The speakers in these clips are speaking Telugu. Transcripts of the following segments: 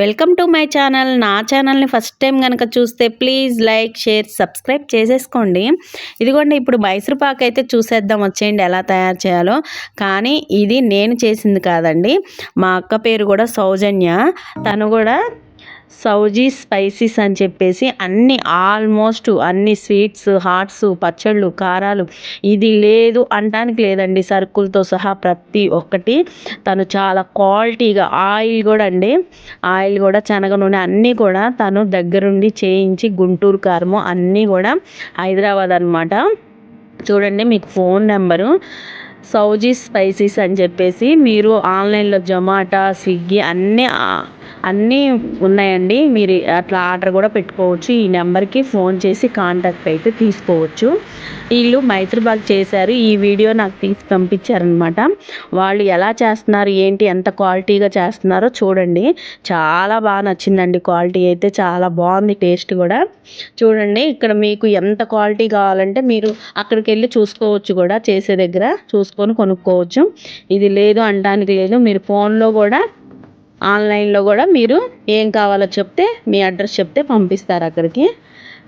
Welcome to my channel. నా ఛానల్ని ఫస్ట్ టైం కనుక చూస్తే ప్లీజ్ లైక్ షేర్ సబ్స్క్రైబ్ చేసేసుకోండి. ఇదిగోండి ఇప్పుడు మైసూర్ పాక్ అయితే చూసేద్దాం. వచ్చేయండి ఎలా తయారు చేయాలో. కానీ ఇది నేను చేసింది కాదండి. మా అక్క పేరు కూడా సౌజన్య. తను కూడా సౌజీ స్పైసీస్ అని చెప్పేసి అన్ని ఆల్మోస్ట్ అన్ని స్వీట్స్ హాట్స్ పచ్చళ్ళు కారాలు ఇది లేదు అంటానికి లేదండి. సరుకులతో సహా ప్రతి ఒక్కటి తను చాలా క్వాలిటీగా ఆయిల్ కూడా అండి. ఆయిల్ కూడా శనగ నూనె అన్నీ కూడా తను దగ్గరుండి చేయించి గుంటూరు కారము అన్నీ కూడా హైదరాబాద్ అనమాట చూడండి మీకు ఫోన్ నెంబరు. సౌజీ స్పైసీస్ అని చెప్పేసి మీరు ఆన్లైన్లో జొమాటో స్విగ్గీ అన్నీ అన్నీ ఉన్నాయండి. మీరు అట్లా ఆర్డర్ కూడా పెట్టుకోవచ్చు. ఈ నెంబర్కి ఫోన్ చేసి కాంటాక్ట్ అయితే తీసుకోవచ్చు. వీళ్ళు మైత్రిబాగ్ చేశారు. ఈ వీడియో నాకు తీసి పంపించారనమాట వాళ్ళు ఎలా చేస్తున్నారు ఏంటి ఎంత క్వాలిటీగా చేస్తున్నారో చూడండి. చాలా బాగా నచ్చిందండి క్వాలిటీ అయితే. చాలా బాగుంది టేస్ట్ కూడా. చూడండి ఇక్కడ మీకు ఎంత క్వాలిటీ కావాలంటే మీరు అక్కడికి వెళ్ళి చూసుకోవచ్చు కూడా. చేసే దగ్గర చూసుకొని కొనుక్కోవచ్చు. ఇది లేదు అనడానికి లేదు. మీరు ఫోన్లో కూడా ఆన్లైన్లో కూడా మీరు ఏం కావాలో చెప్తే మీ అడ్రస్ చెప్తే పంపిస్తారు అక్కడికి.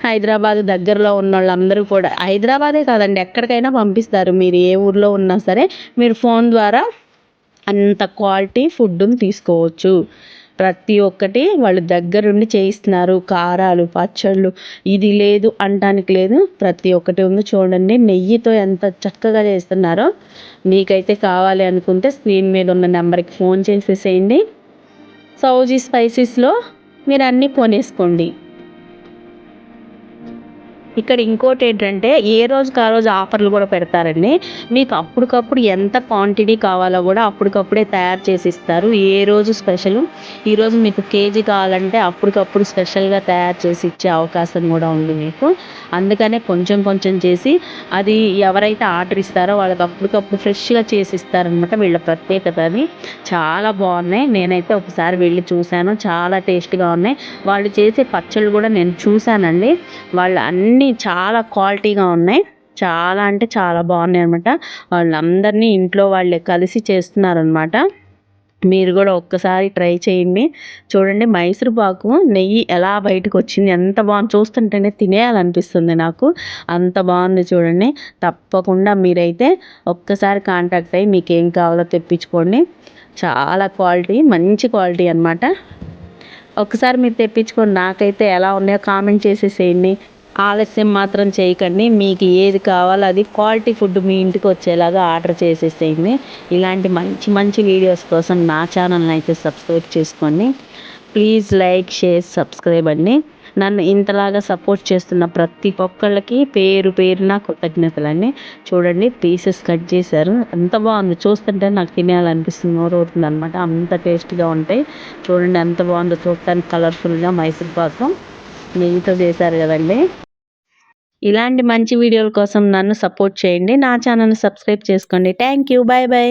హైదరాబాద్ దగ్గరలో ఉన్న వాళ్ళందరూ కూడా హైదరాబాదే కాదండి ఎక్కడికైనా పంపిస్తారు. మీరు ఏ ఊర్లో ఉన్నా సరే మీరు ఫోన్ ద్వారా అంత క్వాలిటీ ఫుడ్ని తీసుకోవచ్చు. ప్రతి ఒక్కటి వాళ్ళు దగ్గరుండి చేయిస్తున్నారు. కారాలు పచ్చళ్ళు ఇది లేదు అనడానికి లేదు. ప్రతి ఒక్కటి ఉంది చూడండి. నెయ్యితో ఎంత చక్కగా చేస్తున్నారో. మీకైతే కావాలి అనుకుంటే స్క్రీన్ మీద ఉన్న నెంబర్కి ఫోన్ చేసేసేయండి సౌజీ స్పైసెస్లో మీరు అన్నీ కొనేసుకోండి ఇక్కడ ఇంకోటి ఏంటంటే ఏ రోజుకి ఆ రోజు ఆఫర్లు కూడా పెడతారండి. మీకు అప్పటికప్పుడు ఎంత క్వాంటిటీ కావాలో కూడా అప్పటికప్పుడే తయారు చేసి ఇస్తారు. ఏ రోజు స్పెషల్? ఈరోజు మీకు కేజీ కావాలంటే అప్పటికప్పుడు స్పెషల్గా తయారు చేసి ఇచ్చే అవకాశం కూడా ఉంది మీకు. అందుకనే కొంచెం కొంచెం చేసి అది ఎవరైతే ఆర్డర్ ఇస్తారో వాళ్ళకి అప్పటికప్పుడు ఫ్రెష్గా చేసి ఇస్తారనమాట వీళ్ళ ప్రత్యేకత అది. చాలా బాగున్నాయి. నేనైతే ఒకసారి వెళ్ళి చూశాను. చాలా టేస్ట్గా ఉన్నాయి. వాళ్ళు చేసే పచ్చళ్ళు కూడా నేను చూశానండి. వాళ్ళు అన్ని అన్నీ చాలా క్వాలిటీగా ఉన్నాయి. చాలా అంటే చాలా బాగున్నాయి అనమాట వాళ్ళందరినీ ఇంట్లో వాళ్ళే కలిసి చేస్తున్నారనమాట మీరు కూడా ఒక్కసారి ట్రై చేయండి. చూడండి మైసూర్ పాకు నెయ్యి ఎలా బయటకు వచ్చింది ఎంత బాగుంది. చూస్తుంటేనే తినేయాలనిపిస్తుంది నాకు. అంత బాగుంది చూడండి. తప్పకుండా మీరైతే ఒక్కసారి కాంటాక్ట్ అయ్యి మీకు ఏం కావాలో తెప్పించుకోండి. చాలా క్వాలిటీ మంచి క్వాలిటీ అనమాట ఒకసారి మీరు తెప్పించుకోండి. నాకైతే ఎలా ఉన్నాయో కామెంట్ చేసేసేయండి. ఆలస్యం మాత్రం చేయకండి. మీకు ఏది కావాలో అది క్వాలిటీ ఫుడ్ మీ ఇంటికి వచ్చేలాగా ఆర్డర్ చేసేసేయండి. ఇలాంటి మంచి మంచి వీడియోస్ కోసం నా ఛానల్ని అయితే సబ్స్క్రైబ్ చేసుకోండి. ప్లీజ్ లైక్ షేర్ సబ్స్క్రైబ్ అండి. నన్ను ఇంతలాగా సపోర్ట్ చేస్తున్న ప్రతి ఒక్కళ్ళకి పేరు పేరున కృతజ్ఞతలండి. చూడండి పీసెస్ కట్ చేశారు. ఎంత బాగుంది. చూస్తుంటే నాకు తినేయాలనిపిస్తుంది. నోరవుతుంది అనమాట అంత టేస్ట్గా ఉంటాయి. చూడండి ఎంత బాగుందో. చూడటానికి కలర్ఫుల్గా మైసూర్ పాకం. నెయ్యితో చేశారు కదండి. ఇలాంటి మంచి వీడియోల కోసం నన్ను సపోర్ట్ చేయండి. నా ఛానల్ని సబ్స్క్రైబ్ చేసుకోండి. Thank you bye bye